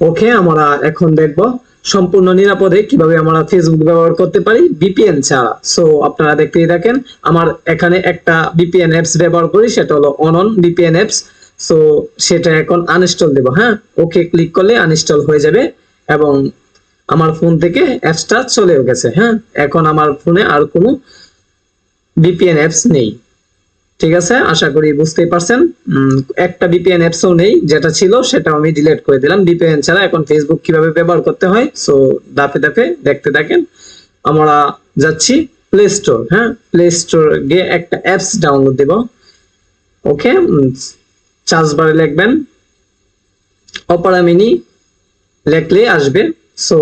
ওকে আমরা এখন দেখব সম্পূর্ণ নিরাপদে কীভাবে আমরা ফেসবুক ব্যবহার করতে পারি বিপিএন ছাড়া। সো আপনারা দেখতেই থাকেন, আমার এখানে একটা বিপিএন অ্যাপস ব্যবহার করি, সেটা হলো অনন বিপিএন অ্যাপস সো সেটা এখন আনইনস্টল দেব হ্যাঁ? ওকে ক্লিক করলে আনইনস্টল হয়ে যাবে এবং আমার ফোন থেকে অ্যাপসটা চলেও গেছে হ্যাঁ? এখন আমার ফোনে আর কোনো বিপিএন অ্যাপস নেই। ঠিক আছে? আশা করি বুঝতেই পারছেন। একটা বিপিএন অ্যাপসও নেই, যেটা ছিল সেটা আমি ডিলিট করে দিলাম। বিপিএন ছাড়া এখন ফেসবুক কীভাবে ব্যবহার করতে হয়? সো ধাপে ধাপে দেখতে থাকেন। আমরা যাচ্ছি প্লে স্টোর হ্যাঁ? প্লে স্টোর গিয়ে একটা অ্যাপস ডাউনলোড দেব। ওকে চার্জ বারে লিখবেন। অপারা মিনি লেখলে আসবে। সো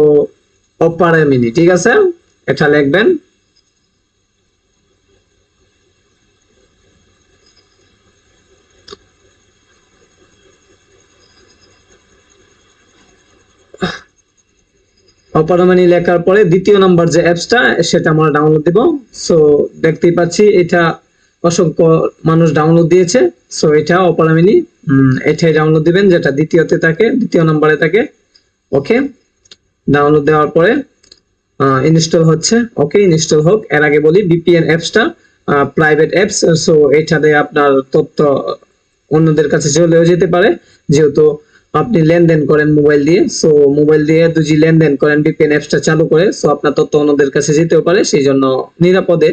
অপারা মিনি ঠিক আছে? এটা লিখবেন। অপারমানি লেখার পরে দ্বিতীয় নাম্বার যে অ্যাপসটা, সেটা আমরা ডাউনলোড দিব। সো দেখতেই পাচ্ছি এটা অসংখ্য মানুষ ডাউনলোড দিয়েছে। সো এটা অপারমানি এটাই ডাউনলোড দিবেন, যেটা দ্বিতীয়তে থাকে, দ্বিতীয় নাম্বারে থাকে। ওকে ডাউনলোড দেওয়ার পরে ইনস্টল হচ্ছে। ওকে ইনস্টল হোক। এর আগে বলি বিপিএন অ্যাপসটা প্রাইভেট অ্যাপস সো এটাতে আপনার তথ্য অন্যদের কাছে চলেও যেতে পারে। যেহেতু আপনি লেনদেন করেন মোবাইল দিয়ে সো মোবাইল দিয়ে দুজি লেনদেন করেন বিপিএন অ্যাপসটা চালু করে সো আপনার তথ্য অন্যদের কাছে যেতেও পারে সেই জন্য নিরাপদে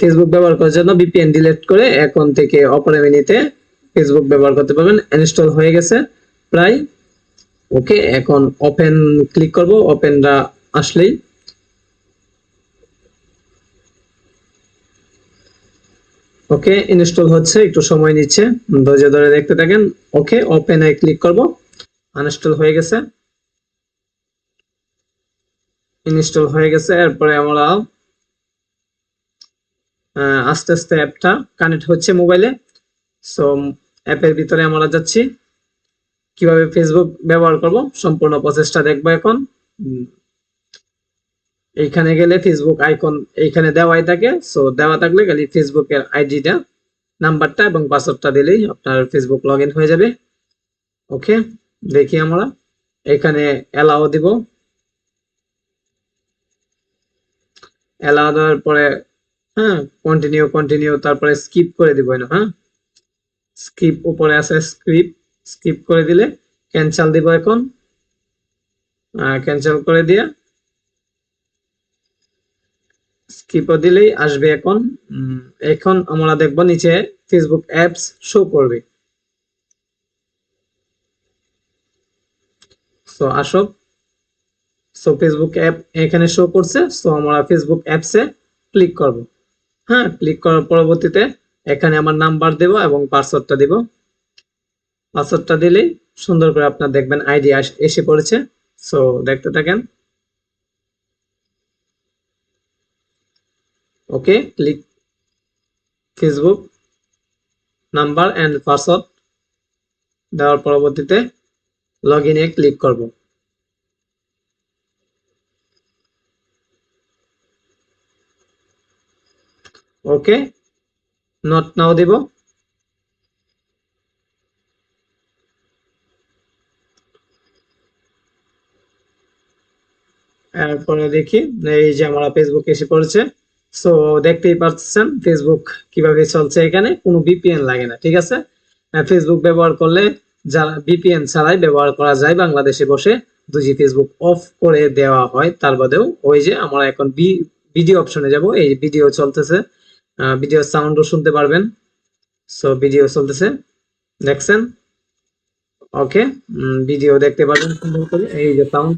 ফেসবুক ব্যবহার করার জন্য বিপিএন ডিলেট করে এখন থেকে অপরে মিনিটে ফেসবুক ব্যবহার করতে পারবেন। ইনস্টল হয়ে গেছে প্রায়। ওকে এখন ওপেন ক্লিক করব ওপেনটা আসলেই ওকে, ইনস্টল হচ্ছে, একটু সময় নিচ্ছে। ধৈর্য ধরে দেখতে থাকেন। ওকে, ওপেন এ ক্লিক করব। আনইনস্টল হয়ে গেছে। ইনস্টল হয়ে গেছে, এরপরে আমরা আস্তে আস্তে অ্যাপটা কানেক্ট হচ্ছে মোবাইলে। সো, অ্যাপের ভিতরে আমরা যাচ্ছি। কীভাবে ফেসবুক ব্যবহার করব? সম্পূর্ণ প্রসেসটা দেখব এখন। এইখানে গেলে ফেসবুক আইকন এইখানে দেওয়াই থাকে। সো দেওয়া থাকলে খালি ফেসবুকের আইডিটা নাম্বারটা এবং পাসওয়ার্ডটা দিলেই আপনার ফেসবুক লগ হয়ে যাবে। ওকে দেখি আমরা। এখানে অ্যালাও দিব। অ্যালাও দেওয়ার পরে হ্যাঁ কন্টিনিউ কন্টিনিউ তারপরে স্কিপ করে দিব না হ্যাঁ? স্কিপ উপরে আছে স্ক্রিপ স্কিপ করে দিলে ক্যান্সেল দিব এখন। ক্যান্সেল করে দিয়ে স্কিপও দিলেই আসবে এখন। এখন আমরা দেখব নিচে ফেসবুক অ্যাপস শো করবে। সো আসো। সো ফেসবুক অ্যাপ এখানে শো করছে। সো আমরা ফেসবুক অ্যাপসে ক্লিক করব। হ্যাঁ ক্লিক করার পরবর্তীতে এখানে আমার নাম্বার দেব এবং পাসওয়ার্ডটা দেব। পাসওয়ার্ডটা দিলেই সুন্দর করে আপনার দেখবেন আইডি এসে পড়েছে। সো দেখতে থাকেন। Okay click Facebook number and password দেওয়ার পরবর্তীতে লগ ইনে ক্লিক করব। ওকে নট নাও দেব। এরপরে দেখি, এই যে আমরা ফেসবুক এসে পড়েছে। সো দেখতেই পাচ্ছেন ফেসবুক কীভাবে চলছে এখানে। কোনো বিপিএন লাগে না, ঠিক আছে? ফেসবুক ব্যবহার করলে যারা বিপিএন ছাড়াই ব্যবহার করা যায় বাংলাদেশে বসে। দুজি ফেসবুক অফ করে দেওয়া হয়, তার বাদেও ওই যে আমরা এখন ভিডিও অপশনে যাব। এই ভিডিও চলতেছে ভিডিও সাউন্ডও শুনতে পারবেন। সো ভিডিও চলতেছে, দেখছেন? ওকে ভিডিও দেখতে পারবেন সুন্দর করে। এই যে সাউন্ড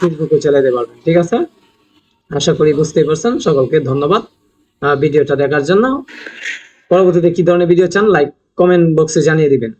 ফেসবুকে চালাতে পারবেন ঠিক আছে? আশা করি বুঝতেই পারছেন। সকলকে ধন্যবাদ ভিডিওটা দেখার জন্য। পরবর্তীতে কি ধরনের ভিডিও চান লাইক কমেন্ট বক্সে জানিয়ে দিবেন।